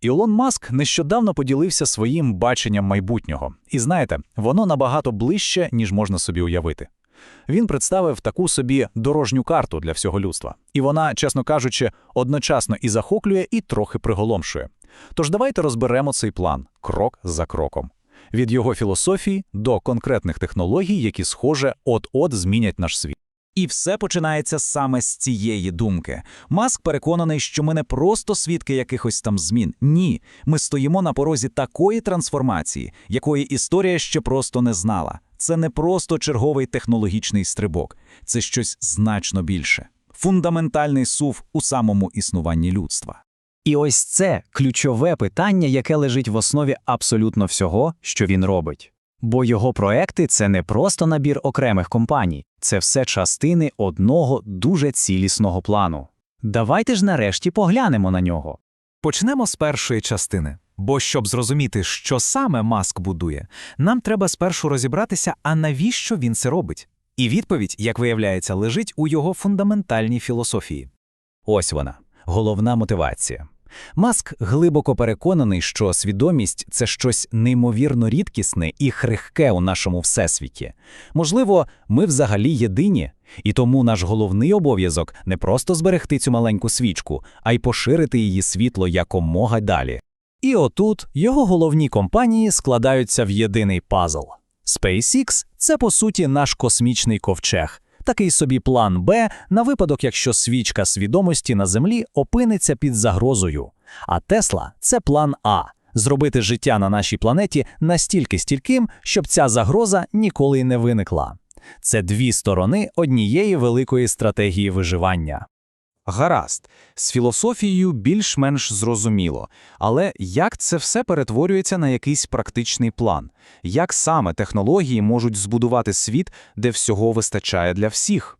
Ілон Маск нещодавно поділився своїм баченням майбутнього, і знаєте, воно набагато ближче, ніж можна собі уявити. Він представив таку собі дорожню карту для всього людства, і вона, чесно кажучи, одночасно і захоплює, і трохи приголомшує. Тож давайте розберемо цей план крок за кроком. Від його філософії до конкретних технологій, які, схоже, от-от змінять наш світ. І все починається саме з цієї думки. Маск переконаний, що ми не просто свідки якихось там змін. Ні, ми стоїмо на порозі такої трансформації, якої історія ще просто не знала. Це не просто черговий технологічний стрибок, це щось значно більше. Фундаментальний сув у самому існуванні людства. І ось це ключове питання, яке лежить в основі абсолютно всього, що він робить. Бо його проекти це не просто набір окремих компаній, це все частини одного дуже цілісного плану. Давайте ж нарешті поглянемо на нього. Почнемо з першої частини. Бо щоб зрозуміти, що саме Маск будує, нам треба спершу розібратися, а навіщо він це робить. І відповідь, як виявляється, лежить у його фундаментальній філософії. Ось вона, головна мотивація. Маск глибоко переконаний, що свідомість це щось неймовірно рідкісне і хрихке у нашому всесвіті. Можливо, ми взагалі єдині, і тому наш головний обов'язок не просто зберегти цю маленьку свічку, а й поширити її світло якомога далі. І отут його головні компанії складаються в єдиний пазл. SpaceX – це по суті наш космічний ковчег. Такий собі план Б на випадок, якщо свічка свідомості на землі опиниться під загрозою. А Тесла це план А зробити життя на нашій планеті настільки стільким, щоб ця загроза ніколи не виникла. Це дві сторони однієї великої стратегії виживання. Гаразд, з філософією більш-менш зрозуміло, але як це все перетворюється на якийсь практичний план? Як саме технології можуть збудувати світ, де всього вистачає для всіх?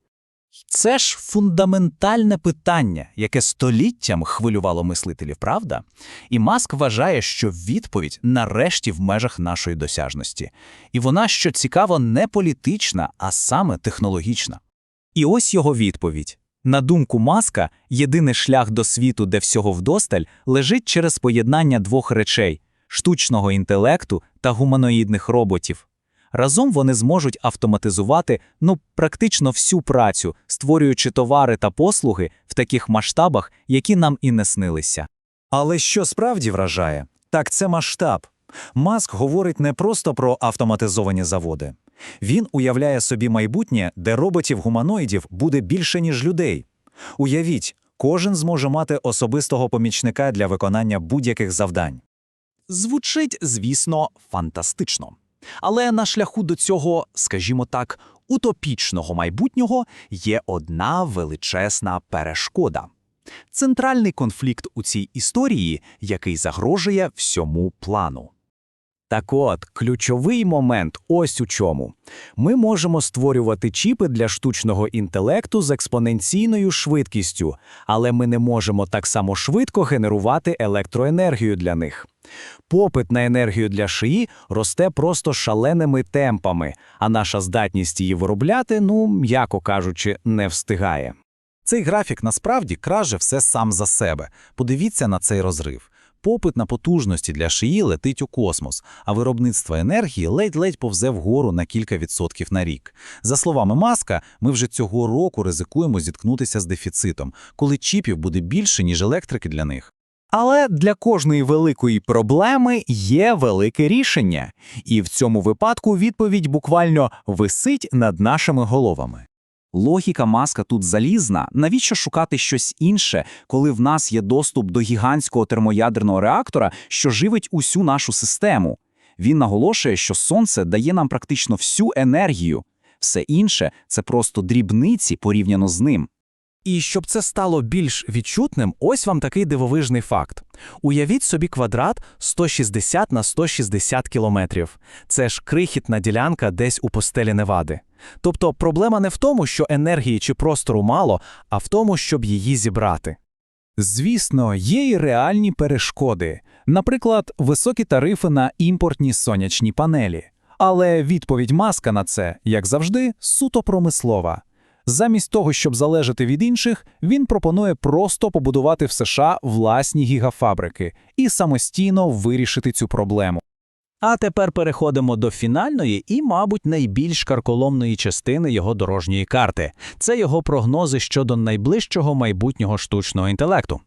Це ж фундаментальне питання, яке століттям хвилювало мислителів, правда? І Маск вважає, що відповідь нарешті в межах нашої досяжності. І вона, що цікаво, не політична, а саме технологічна. І ось його відповідь. На думку Маска, єдиний шлях до світу, де всього вдосталь, лежить через поєднання двох речей штучного інтелекту та гуманоїдних роботів. Разом вони зможуть автоматизувати ну практично всю працю, створюючи товари та послуги в таких масштабах, які нам і не снилися. Але що справді вражає, так це масштаб. Маск говорить не просто про автоматизовані заводи. Він уявляє собі майбутнє, де роботів-гуманоїдів буде більше, ніж людей. Уявіть, кожен зможе мати особистого помічника для виконання будь-яких завдань. Звучить, звісно, фантастично. Але на шляху до цього, скажімо так, утопічного майбутнього є одна величезна перешкода. Центральний конфлікт у цій історії, який загрожує всьому плану. Так от, ключовий момент ось у чому. Ми можемо створювати чіпи для штучного інтелекту з експоненційною швидкістю, але ми не можемо так само швидко генерувати електроенергію для них. Попит на енергію для шиї росте просто шаленими темпами, а наша здатність її виробляти, ну, м'яко кажучи, не встигає. Цей графік насправді краже все сам за себе. Подивіться на цей розрив. Попит на потужності для шиї летить у космос, а виробництво енергії ледь-ледь повзе вгору на кілька відсотків на рік. За словами Маска, ми вже цього року ризикуємо зіткнутися з дефіцитом, коли чіпів буде більше, ніж електрики для них. Але для кожної великої проблеми є велике рішення, і в цьому випадку відповідь буквально висить над нашими головами. Логіка маска тут залізна. Навіщо шукати щось інше, коли в нас є доступ до гігантського термоядерного реактора, що живить усю нашу систему? Він наголошує, що сонце дає нам практично всю енергію. Все інше це просто дрібниці порівняно з ним. І щоб це стало більш відчутним, ось вам такий дивовижний факт. Уявіть собі квадрат 160 на 160 кілометрів. Це ж крихітна ділянка десь у постелі Невади. Тобто проблема не в тому, що енергії чи простору мало, а в тому, щоб її зібрати. Звісно, є й реальні перешкоди, наприклад, високі тарифи на імпортні сонячні панелі. Але відповідь маска на це, як завжди, суто промислова. Замість того, щоб залежати від інших, він пропонує просто побудувати в США власні гігафабрики і самостійно вирішити цю проблему. А тепер переходимо до фінальної і, мабуть, найбільш карколомної частини його дорожньої карти. Це його прогнози щодо найближчого майбутнього штучного інтелекту.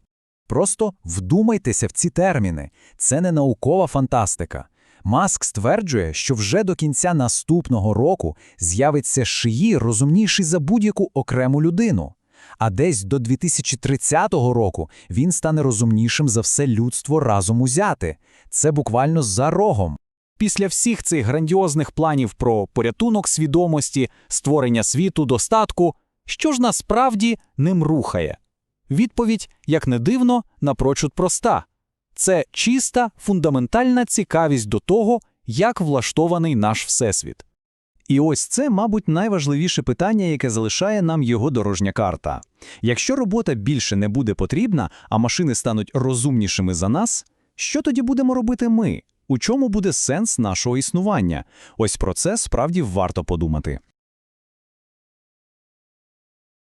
Просто вдумайтеся в ці терміни. Це не наукова фантастика. Маск стверджує, що вже до кінця наступного року з'явиться шиї розумніший за будь-яку окрему людину. А десь до 2030 року він стане розумнішим за все людство разом узяти. Це буквально за рогом. Після всіх цих грандіозних планів про порятунок свідомості, створення світу, достатку, що ж насправді ним рухає? Відповідь, як не дивно, напрочуд проста. Це чиста, фундаментальна цікавість до того, як влаштований наш Всесвіт. І ось це, мабуть, найважливіше питання, яке залишає нам його дорожня карта. Якщо робота більше не буде потрібна, а машини стануть розумнішими за нас, що тоді будемо робити ми? У чому буде сенс нашого існування? Ось про це справді варто подумати.